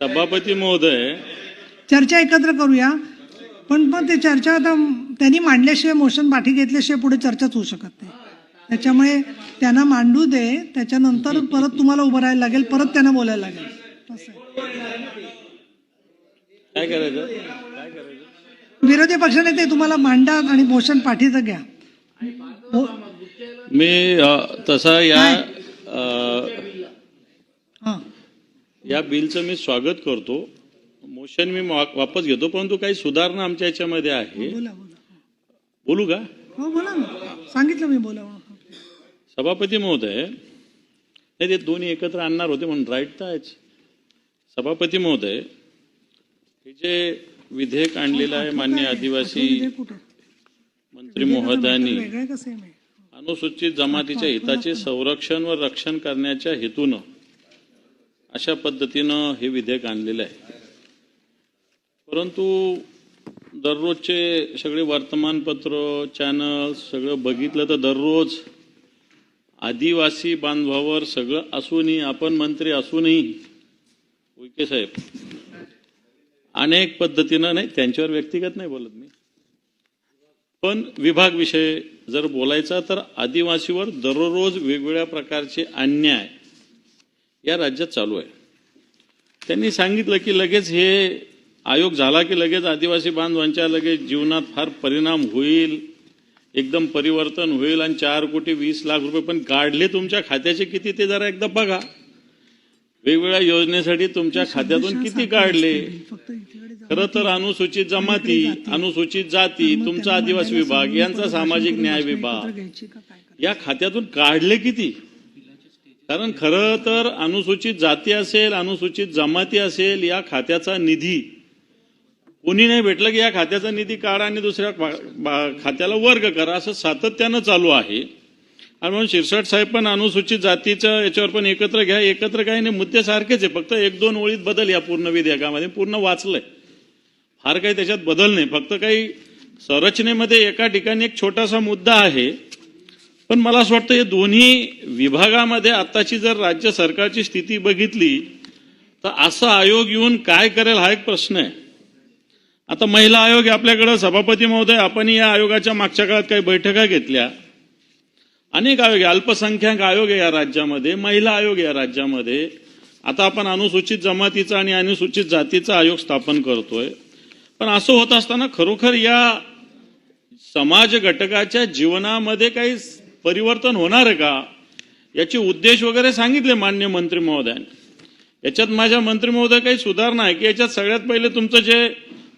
सभापती महोदय चर्चा एकत्र करूया. पण मग ते चर्चा आता त्यांनी मांडल्याशिवाय मोशन पाठी घेतल्याशिवाय पुढे चर्चाच होऊ शकत नाही. त्याच्यामुळे त्यांना मांडू दे त्याच्यानंतर परत तुम्हाला उभं राहायला लागेल परत त्यांना बोलायला लागेल. काय करायचं? विरोधी पक्षनेते तुम्हाला मांडा आणि मोशन पाठीचं घ्या. मी तसा या या बिलचं मी स्वागत करतो. मोशन मी वापस घेतो परंतु काही सुधारणा आमच्या याच्यामध्ये आहे. बोला बोला. का? हो बोला सांगितलं मी बोला. सभापती महोदय नाही ते दोन्ही एकत्र आणणार होते म्हणून राईट तर आहेच. सभापती महोदय हे जे विधेयक आणलेलं आहे मान्य आदिवासी मंत्री महोदयांनी अनुसूचित जमातीच्या हिताचे संरक्षण व रक्षण करण्याच्या हेतूनं अशा पद्धतीनं हे विधेयक आणलेलं आहे. परंतु दररोजचे सगळे वर्तमानपत्र चॅनल सगळं बघितलं तर दररोज आदिवासी बांधवावर सगळं असूनही आपण मंत्री असूनही उके साहेब अनेक पद्धतीनं नाही त्यांच्यावर व्यक्तिगत नाही बोलत मी. पण विभाग विषय जर बोलायचा तर आदिवासीवर दररोज वेगवेगळ्या प्रकारचे अन्याय या राज्यात चालू आहे. त्यांनी सांगितलं की लगेच हे आयोग झाला की लगेच आदिवासी बांधवांच्या लगेच जीवनात फार परिणाम होईल एकदम परिवर्तन होईल आणि चार कोटी वीस लाख रुपये पण काढले तुमच्या खात्याचे किती ते जरा एकदा बघा. वेगवेगळ्या योजनेसाठी तुमच्या खात्यातून किती काढले. खरं तर अनुसूचित जमाती अनुसूचित जाती तुमचा आदिवासी विभाग यांचा सामाजिक न्याय विभाग. या खात्यातून काढले किती? कारण खरं तर अनुसूचित जाती असेल अनुसूचित जमाती असेल या खात्याचा निधी. कोणी नाही भेटलं की या खात्याचा निधी काढा आणि दुसऱ्या बा- खात्याला वर्ग करा. असं सातत्यानं चालू आहे. आणि म्हणून शिरसाट साहेब पण अनुसूचित जातीचं याच्यावर पण एकत्र घ्या. एकत्र काही नाही मुद्दे सारखेच आहे. फक्त एक दोन ओळीत बदल या पूर्ण विधेयकामध्ये. पूर्ण वाचलंय. फार काही त्याच्यात बदल नाही. फक्त काही संरचनेमध्ये एका ठिकाणी एक छोटासा मुद्दा आहे. पण मला असं वाटतं हे दोन्ही विभागामध्ये आताची जर राज्य सरकारची स्थिती बघितली तर असा आयोग येऊन काय करेल हा एक प्रश्न आहे. आता महिला आयोग आपल्याकडं सभापती महोदय आपण या आयोगाच्या मागच्या काळात काही बैठका घेतल्या. अनेक आयोग आहे अल्पसंख्याक आयोग आहे या राज्यामध्ये महिला आयोग या राज्यामध्ये. आता आपण अनुसूचित जमातीचा आणि अनुसूचित जातीचा आयोग स्थापन करतोय. पण असं होत असताना खरोखर या समाज घटकाच्या जीवनामध्ये काही परिवर्तन होणार आहे का? याचे उद्देश वगैरे सांगितले मान्य मंत्री महोदयाने. याच्यात माझ्या मंत्री महोदय काही सुधारणा आहे की याच्यात सगळ्यात पहिले तुमचं जे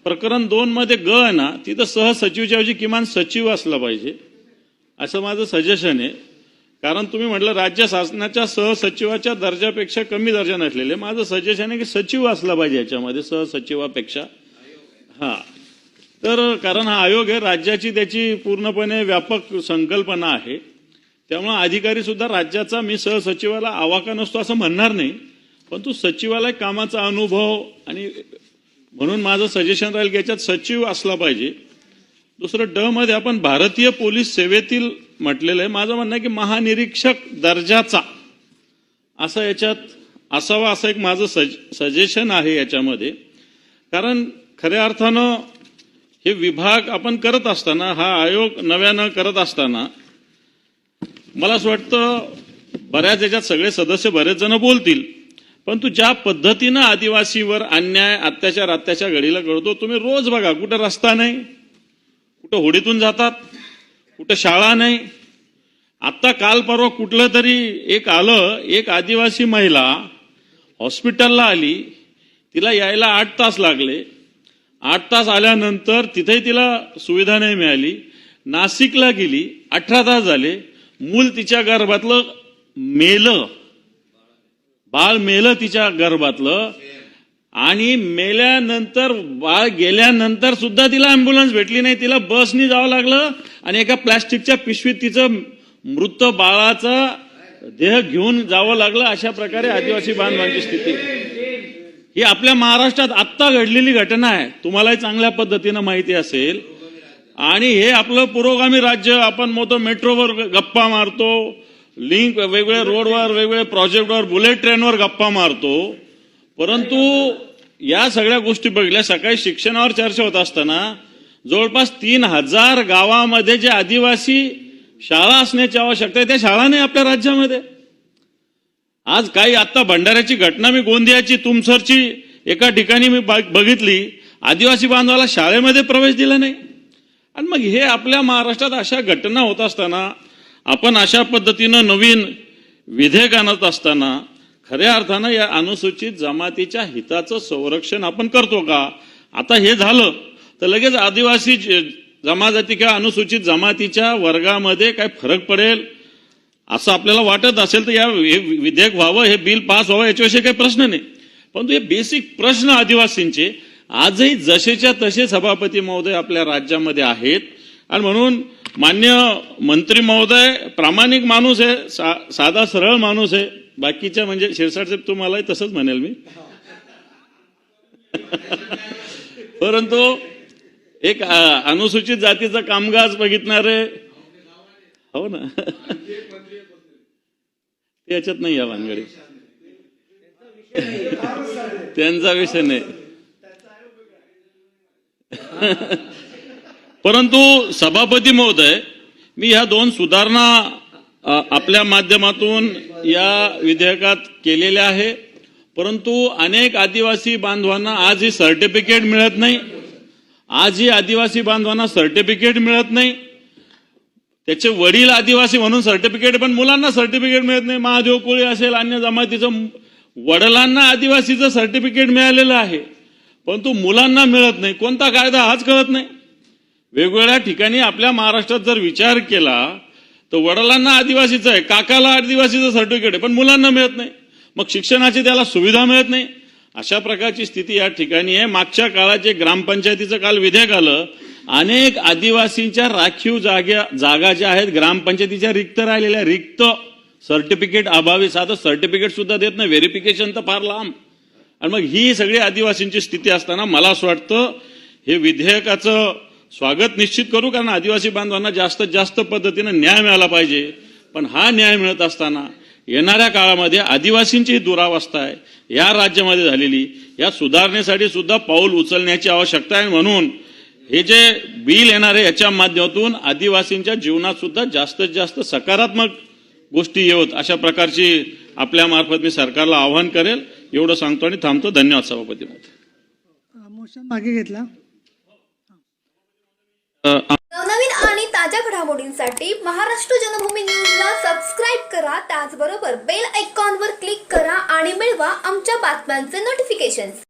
प्रकरण दोन मध्ये ग आहे ना तिथं सहसचिवच्या ऐवजी किमान सचिव असला पाहिजे. असं माझं सजेशन आहे. कारण तुम्ही म्हटलं राज्य शासनाच्या सहसचिवाच्या दर्जापेक्षा कमी दर्जा नसलेले. माझं सजेशन आहे की सचिव असला पाहिजे याच्यामध्ये सहसचिवापेक्षा हा. तर कारण हा आयोग आहे राज्याची त्याची पूर्णपणे व्यापक संकल्पना आहे. त्यामुळे अधिकारी सुद्धा राज्याचा मी सहसचिवाला आवाका नसतो असं म्हणणार नाही पण तो सचिवालय कामाचा अनुभव आणि म्हणून माझं सजेशन राहील की याच्यात सचिव असला पाहिजे. दुसरं ड मध्ये आपण भारतीय पोलीस सेवेतील म्हटलेलं आहे. माझं म्हणणं आहे की महानिरीक्षक दर्जाचा असं याच्यात असावा असं एक माझं सज सजेशन आहे याच्यामध्ये. कारण खऱ्या अर्थानं हे विभाग आपण करत असताना हा आयोग नव्यानं करत असताना मला असं वाटतं बऱ्याच याच्यात सगळे सदस्य बरेच जण बोलतील परंतु ज्या पद्धतीनं आदिवासीवर अन्याय अत्याचार अत्याचार घडीला घडतो तुम्ही रोज बघा कुठं रस्ता नाही कुठं होडीतून जातात कुठं शाळा नाही. आत्ता काल परवा कुठलं तरी एक आलं एक आदिवासी महिला हॉस्पिटलला आली तिला यायला आठ तास लागले. आठ तास आल्यानंतर तिथेही तिला सुविधा नाही मिळाली. नाशिकला गेली अठरा तास झाले. मूल तिच्या गर्भातलं मेलं. बाळ मेलं तिच्या गर्भातलं. आणि मेल्यानंतर बाळ गेल्यानंतर सुद्धा तिला अँब्युलन्स भेटली नाही. तिला बसनी जावं लागलं आणि एका प्लॅस्टिकच्या पिशवीत तिचं मृत बाळाचा देह घेऊन जावं लागलं अशा प्रकारे आदिवासी बांधवांची स्थिती. ही आपल्या महाराष्ट्रात आत्ता घडलेली घटना आहे. तुम्हालाही चांगल्या पद्धतीनं माहिती असेल. आणि हे आपलं पुरोगामी राज्य आपण मोठं मेट्रोवर गप्पा मारतो लिंक वेगवेगळ्या रोडवर वेगवेगळ्या प्रोजेक्टवर बुलेट ट्रेनवर गप्पा मारतो. परंतु या सगळ्या गोष्टी बघितल्या सकाळी शिक्षणावर चर्चा होत असताना जवळपास तीन हजार गावामध्ये जे आदिवासी शाळा असण्याची आवश्यकता आहे त्या शाळा नाही आपल्या राज्यामध्ये. आज काही आता भंडाऱ्याची घटना मी गोंदियाची तुमसरची एका ठिकाणी मी बघ- बघितली. आदिवासी बांधवाला शाळेमध्ये प्रवेश दिला नाही. आणि मग हे आपल्या महाराष्ट्रात अशा घटना होत असताना आपण अशा पद्धतीनं नवीन विधेयक आणत असताना खऱ्या अर्थानं या अनुसूचित जमातीच्या हिताचं संरक्षण आपण करतो का? आता हे झालं तर लगेच आदिवासी जमाजाती किंवा अनुसूचित जमातीच्या वर्गामध्ये काय फरक पडेल? असं आपल्याला वाटत असेल तर या हे विधेयक व्हावं हे बिल पास व्हावं याच्याविषयी काही प्रश्न नाही. परंतु हे बेसिक प्रश्न आदिवासींचे आजही जसेच्या तसे सभापती महोदय आपल्या राज्यामध्ये आहेत. आणि म्हणून मान्य मंत्री महोदय प्रामाणिक माणूस आहे सा- साधा सरळ माणूस आहे. बाकीच्या म्हणजे शिरसाट साहेब तुम्हालाही तसंच म्हणेल मी. परंतु एक अनुसूचित जातीचा कामगार बघितणारे हो ना? याच्यात नाही या भानगडी त्यांचा विषय नाही. परंतु सभापती महोदय मी ह्या दोन सुधारणा आपल्या माध्यमातून या विधेयकात केलेल्या आहे. परंतु अनेक आदिवासी बांधवांना आज ही सर्टिफिकेट मिळत नाही. आज ही आदिवासी बांधवांना सर्टिफिकेट मिळत नाही. त्याचे वडील आदिवासी म्हणून सर्टिफिकेट पण मुलांना सर्टिफिकेट मिळत नाही. महादेव कोळी असेल अन्य जमातीचं वडिलांना आदिवासीचं सर्टिफिकेट मिळालेलं आहे. परंतु मुलांना मिळत नाही. कोणता कायदा हाच कळत नाही. वेगवेगळ्या ठिकाणी आपल्या महाराष्ट्रात जर विचार केला तर वडिलांना आदिवासीचं आहे काकाला आदिवासीचं सर्टिफिकेट आहे पण मुलांना मिळत नाही. मग शिक्षणाची त्याला सुविधा मिळत नाही. अशा प्रकारची स्थिती या ठिकाणी आहे. मागच्या काळात जे ग्रामपंचायतीचं काल विधेयक आलं अनेक आदिवासींच्या राखीव जाग्या जागा ज्या आहेत ग्रामपंचायतीच्या रिक्त राहिलेल्या रिक्त सर्टिफिकेट अभावी साधं सर्टिफिकेट सुद्धा देत नाही. व्हेरिफिकेशन तर फार लांब. आणि मग ही सगळी आदिवासींची स्थिती असताना मला असं वाटतं हे विधेयकाचं स्वागत निश्चित करू कारण आदिवासी बांधवांना जास्तीत जास्त पद्धतीनं न्याय मिळाला पाहिजे. पण हा न्याय मिळत असताना येणाऱ्या काळामध्ये आदिवासींची दुरावस्था आहे या राज्यामध्ये झालेली या सुधारणेसाठी सुद्धा पाऊल उचलण्याची आवश्यकता आहे म्हणून हे जे बिल येणार आहे याच्या माध्यमातून आदिवासींच्या जीवनात सुद्धा जास्तीत जास्त सकारात्मक गोष्टी येऊत अशा प्रकारची आपल्यामार्फत मी सरकारला आवाहन करेल. एवढं सांगतो आणि थांबतो. धन्यवाद सभापती महोदय. मोशन मागे घेतला. अ, नवनवीन आणि ताज्या घडामोडींसाठी महाराष्ट्र जनभूमी न्यूजला सबस्क्राईब करा. त्याचबरोबर बेल आयकॉनवर क्लिक करा आणि मिळवा आमच्या बातम्यांचे नोटिफिकेशन्स